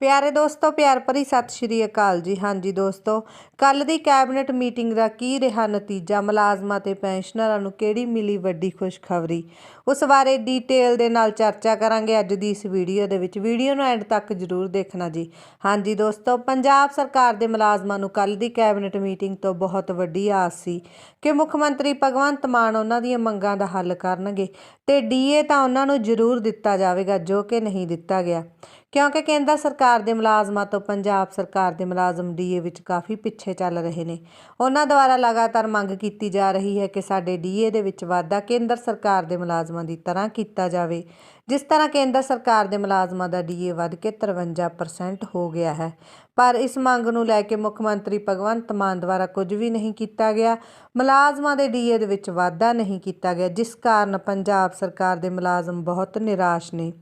ਪਿਆਰੇ ਦੋਸਤੋ, ਪਿਆਰ ਭਰੀ ਸਤਿ ਸ਼੍ਰੀ ਅਕਾਲ ਜੀ। ਹਾਂਜੀ ਦੋਸਤੋ ਕੱਲ ਦੀ ਕੈਬਨਿਟ ਮੀਟਿੰਗ ਦਾ ਕੀ ਰਿਹਾ ਨਤੀਜਾ? ਮੁਲਾਜ਼ਮਾਂ ਤੇ ਪੈਨਸ਼ਨਰਾਂ ਨੂੰ ਕਿਹੜੀ ਮਿਲੀ ਵੱਡੀ ਖੁਸ਼ਖਬਰੀ? ਉਸ ਬਾਰੇ ਡੀਟੇਲ ਦੇ ਨਾਲ ਚਰਚਾ ਕਰਾਂਗੇ ਅੱਜ ਦੀ ਇਸ ਵੀਡੀਓ ਦੇ ਵਿੱਚ। ਵੀਡੀਓ ਨੂੰ ਐਂਡ ਤੱਕ ਜ਼ਰੂਰ ਦੇਖਣਾ ਜੀ। ਹਾਂਜੀ ਦੋਸਤੋ, ਪੰਜਾਬ ਸਰਕਾਰ ਦੇ ਮੁਲਾਜ਼ਮਾਂ ਨੂੰ ਕੱਲ ਦੀ ਕੈਬਨਿਟ ਮੀਟਿੰਗ ਤੋਂ ਬਹੁਤ ਵੱਡੀ ਆਸ ਸੀ ਕਿ ਮੁੱਖ ਮੰਤਰੀ ਭਗਵੰਤ ਮਾਨ ਉਹਨਾਂ ਦੀਆਂ ਮੰਗਾਂ ਦਾ ਹੱਲ ਕਰਨਗੇ ਤੇ ਡੀਏ ਤਾਂ ਉਹਨਾਂ ਨੂੰ ਜ਼ਰੂਰ ਦਿੱਤਾ ਜਾਵੇਗਾ, ਜੋ ਕਿ ਨਹੀਂ ਦਿੱਤਾ ਗਿਆ। ਕਿਉਂਕਿ ਕੇਂਦਰ ਸਰਕਾਰ ਦੇ ਮੁਲਾਜ਼ਮਾਂ ਤੋਂ ਪੰਜਾਬ ਸਰਕਾਰ ਦੇ ਮੁਲਾਜ਼ਮ ਡੀਏ ਵਿੱਚ ਕਾਫੀ ਪਿੱਛੇ ਚੱਲ ਰਹੇ ਨੇ। ਉਹਨਾਂ ਦੁਆਰਾ ਲਗਾਤਾਰ ਮੰਗ ਕੀਤੀ ਜਾ ਰਹੀ ਹੈ ਕਿ ਸਾਡੇ ਡੀਏ ਦੇ ਵਿੱਚ ਵਾਧਾ ਕੇਂਦਰ ਸਰਕਾਰ ਦੇ ਮੁਲਾਜ਼ਮਾਂ ਦੀ ਤਰ੍ਹਾਂ ਕੀਤਾ ਜਾਵੇ, ਜਿਸ ਤਰ੍ਹਾਂ ਕੇਂਦਰ ਸਰਕਾਰ ਦੇ ਮੁਲਾਜ਼ਮਾਂ ਦਾ ਡੀਏ ਵੱਧ ਕੇ 53% ਹੋ ਗਿਆ ਹੈ। ਪਰ ਇਸ ਮੰਗ ਨੂੰ ਲੈ ਕੇ ਮੁੱਖ ਮੰਤਰੀ ਭਗਵੰਤ ਮਾਨ ਦੁਆਰਾ ਕੁਝ ਵੀ ਨਹੀਂ ਕੀਤਾ ਗਿਆ। ਮੁਲਾਜ਼ਮਾਂ ਦੇ ਡੀਏ ਦੇ ਵਿੱਚ ਵਾਧਾ ਨਹੀਂ ਕੀਤਾ ਗਿਆ, ਜਿਸ ਕਾਰਨ ਪੰਜਾਬ ਸਰਕਾਰ ਦੇ ਮੁਲਾਜ਼ਮ ਬਹੁਤ ਨਿਰਾਸ਼ ਨੇ।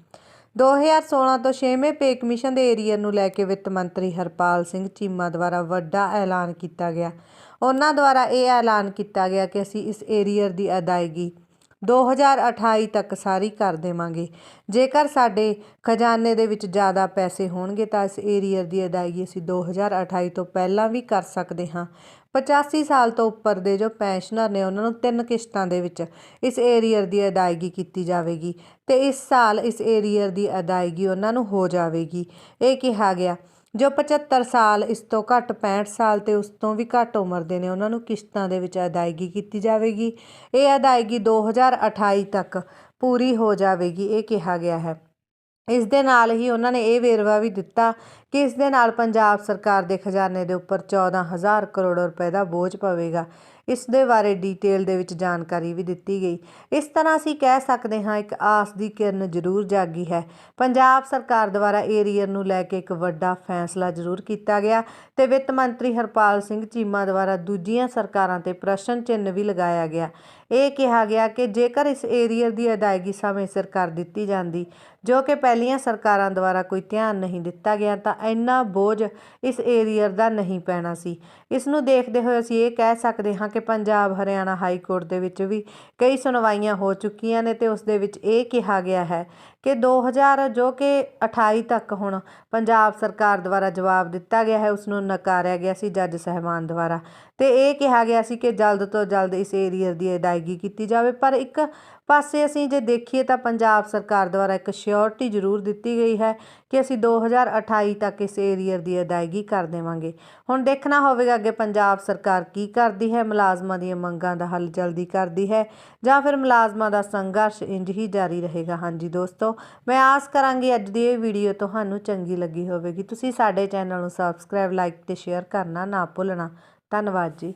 2016 ਤੋਂ 6ਵੇਂ ਪੇ ਕਮਿਸ਼ਨ ਦੇ ਏਰੀਅਰ ਨੂੰ ਲੈ ਕੇ ਵਿੱਤ ਮੰਤਰੀ ਹਰਪਾਲ ਸਿੰਘ ਚੀਮਾ ਦੁਆਰਾ ਵੱਡਾ ਐਲਾਨ ਕੀਤਾ ਗਿਆ। ਉਹਨਾਂ ਦੁਆਰਾ ਇਹ ਐਲਾਨ ਕੀਤਾ ਗਿਆ ਕਿ ਅਸੀਂ ਇਸ ਏਰੀਅਰ ਦੀ ਅਦਾਇਗੀ 2028 ਤੱਕ ਸਾਰੀ ਕਰ ਦੇਵਾਂਗੇ। ਜੇਕਰ ਸਾਡੇ ਖਜ਼ਾਨੇ ਦੇ ਵਿੱਚ ਜ਼ਿਆਦਾ ਪੈਸੇ ਹੋਣਗੇ ਤਾਂ ਇਸ ਏਰੀਅਰ ਦੀ ਅਦਾਇਗੀ ਅਸੀਂ 2028 ਤੋਂ ਪਹਿਲਾਂ ਵੀ ਕਰ ਸਕਦੇ ਹਾਂ। 85 ਸਾਲ ਤੋਂ ਉੱਪਰ ਦੇ ਜੋ ਪੈਨਸ਼ਨਰ ਨੇ ਉਹਨਾਂ ਨੂੰ ਤਿੰਨ ਕਿਸ਼ਤਾਂ ਦੇ ਵਿੱਚ ਇਸ ਏਰੀਅਰ ਦੀ ਅਦਾਇਗੀ ਕੀਤੀ ਜਾਵੇਗੀ ਤੇ ਇਸ ਸਾਲ ਇਸ ਏਰੀਅਰ ਦੀ ਅਦਾਇਗੀ ਉਹਨਾਂ ਨੂੰ ਹੋ ਜਾਵੇਗੀ। ਇਹ ਕਿਹਾ ਗਿਆ ਜੋ 75 ਸਾਲ ਇਸ ਤੋਂ ਘੱਟ 65 ਸਾਲ ਤੇ ਉਸ ਤੋਂ ਵੀ ਘੱਟ ਉਮਰ ਦੇ ਨੇ, ਉਹਨਾਂ ਨੂੰ ਕਿਸ਼ਤਾਂ ਦੇ ਵਿੱਚ ਅਦਾਇਗੀ ਕੀਤੀ ਜਾਵੇਗੀ। ਇਹ ਅਦਾਇਗੀ 2028 ਤੱਕ ਪੂਰੀ ਹੋ ਜਾਵੇਗੀ, ਇਹ ਕਿਹਾ ਗਿਆ ਹੈ। ਇਸ ਦੇ ਨਾਲ ਹੀ ਉਹਨਾਂ ਨੇ ਇਹ ਵੇਰਵਾ ਵੀ ਦਿੱਤਾ ਕਿ ਇਸ ਦੇ ਨਾਲ ਪੰਜਾਬ ਸਰਕਾਰ ਦੇ ਖਜ਼ਾਨੇ ਦੇ ਉੱਪਰ 14000 ਕਰੋੜ ਰੁਪਏ ਦਾ ਬੋਝ ਪਵੇਗਾ। ਇਸ ਦੇ ਬਾਰੇ ਡੀਟੇਲ ਦੇ ਵਿੱਚ ਜਾਣਕਾਰੀ ਵੀ ਦਿੱਤੀ ਗਈ। ਇਸ ਤਰ੍ਹਾਂ ਅਸੀਂ ਕਹਿ ਸਕਦੇ ਹਾਂ, ਇੱਕ ਆਸ ਦੀ ਕਿਰਨ ਜ਼ਰੂਰ ਜਾਗੀ ਹੈ। ਪੰਜਾਬ ਸਰਕਾਰ ਦੁਆਰਾ ਏਰੀਅਰ ਨੂੰ ਲੈ ਕੇ ਇੱਕ ਵੱਡਾ ਫੈਸਲਾ ਜ਼ਰੂਰ ਕੀਤਾ ਗਿਆ ਤੇ ਵਿੱਤ ਮੰਤਰੀ ਹਰਪਾਲ ਸਿੰਘ ਚੀਮਾ ਦੁਆਰਾ ਦੂਜੀਆਂ ਸਰਕਾਰਾਂ ਤੇ ਪ੍ਰਸ਼ਨ ਚਿੰਨ੍ਹ ਵੀ ਲਗਾਇਆ ਗਿਆ। ਇਹ ਕਿਹਾ ਗਿਆ ਕਿ ਜੇਕਰ ਇਸ ਏਰੀਅਰ ਦੀ ਅਦਾਇਗੀ ਸਮੇਂ ਸਿਰ ਕਰ ਦਿੱਤੀ ਜਾਂਦੀ, ਜੋ ਕਿ ਪਹਿਲੀਆਂ ਸਰਕਾਰਾਂ ਦੁਆਰਾ ਕੋਈ ਧਿਆਨ ਨਹੀਂ ਦਿੱਤਾ ਗਿਆ, ਤਾਂ ਇੰਨਾ ਬੋਝ ਇਸ ਏਰੀਅਰ ਦਾ ਨਹੀਂ ਪੈਣਾ ਸੀ। ਇਸ ਨੂੰ ਦੇਖਦੇ ਹੋਏ ਅਸੀਂ ਇਹ ਕਹਿ ਸਕਦੇ ਹਾਂ ਕਿ ਪੰਜਾਬ, ਹਰਿਆਣਾ ਹਾਈ ਕੋਰਟ ਦੇ ਵਿੱਚ ਵੀ ਕਈ ਸੁਣਵਾਈਆਂ ਹੋ ਚੁੱਕੀਆਂ ਨੇ ਤੇ ਉਸ ਦੇ ਵਿੱਚ ਇਹ ਕਿਹਾ ਗਿਆ ਹੈ ਕਿ 2000 ਜੋ ਕਿ 28 ਤੱਕ ਹੁਣ ਪੰਜਾਬ ਸਰਕਾਰ ਦੁਆਰਾ ਜਵਾਬ ਦਿੱਤਾ ਗਿਆ ਹੈ ਉਸ ਨੂੰ ਨਕਾਰਿਆ ਗਿਆ ਸੀ ਜੱਜ ਸਹਿਬਾਨ ਦੁਆਰਾ। ਤੇ ਇਹ ਕਿਹਾ ਗਿਆ ਸੀ ਕਿ ਜਲਦ ਤੋਂ ਜਲਦ ਇਸ ਏਰੀਅਰ ਦੀ ਅਦਾਇਗੀ ਕੀਤੀ ਜਾਵੇ, ਪਰ ਇੱਕ ਪਾਸੇ ਅਸੀਂ ਜੇ ਦੇਖੀਏ ਤਾਂ ਪੰਜਾਬ ਸਰਕਾਰ ਦੁਆਰਾ ਇੱਕ ਸ਼ਿਓਰਟੀ ਜ਼ਰੂਰ ਦਿੱਤੀ ਗਈ ਹੈ ਕਿ ਅਸੀਂ 2028 ਤੱਕ ਇਸ ਏਰੀਅਰ ਦੀ ਅਦਾਇਗੀ ਕਰ ਦੇਵਾਂਗੇ। ਹੁਣ ਦੇਖਣਾ ਹੋਵੇਗਾ ਅੱਗੇ ਪੰਜਾਬ ਸਰਕਾਰ ਕੀ ਕਰਦੀ ਹੈ, ਮੁਲਾਜ਼ਮਾਂ ਦੀਆਂ ਮੰਗਾਂ ਦਾ ਹੱਲ ਜਲਦੀ ਕਰਦੀ ਹੈ ਜਾਂ ਫਿਰ ਮੁਲਾਜ਼ਮਾਂ ਦਾ ਸੰਘਰਸ਼ ਇੰਜ ਹੀ ਜਾਰੀ ਰਹੇਗਾ। ਹਾਂਜੀ ਦੋਸਤੋ, ਮੈਂ ਆਸ ਕਰਾਂਗੀ ਅੱਜ ਦੀ ਇਹ ਵੀਡੀਓ ਤੁਹਾਨੂੰ ਚੰਗੀ ਲੱਗੀ ਹੋਵੇਗੀ। ਤੁਸੀਂ ਸਾਡੇ ਚੈਨਲ ਨੂੰ ਸਬਸਕ੍ਰਾਈਬ ਲਾਈਕ ਤੇ ਸ਼ੇਅਰ ਕਰਨਾ ਨਾ ਭੁੱਲਣਾ। ਧੰਨਵਾਦ ਜੀ।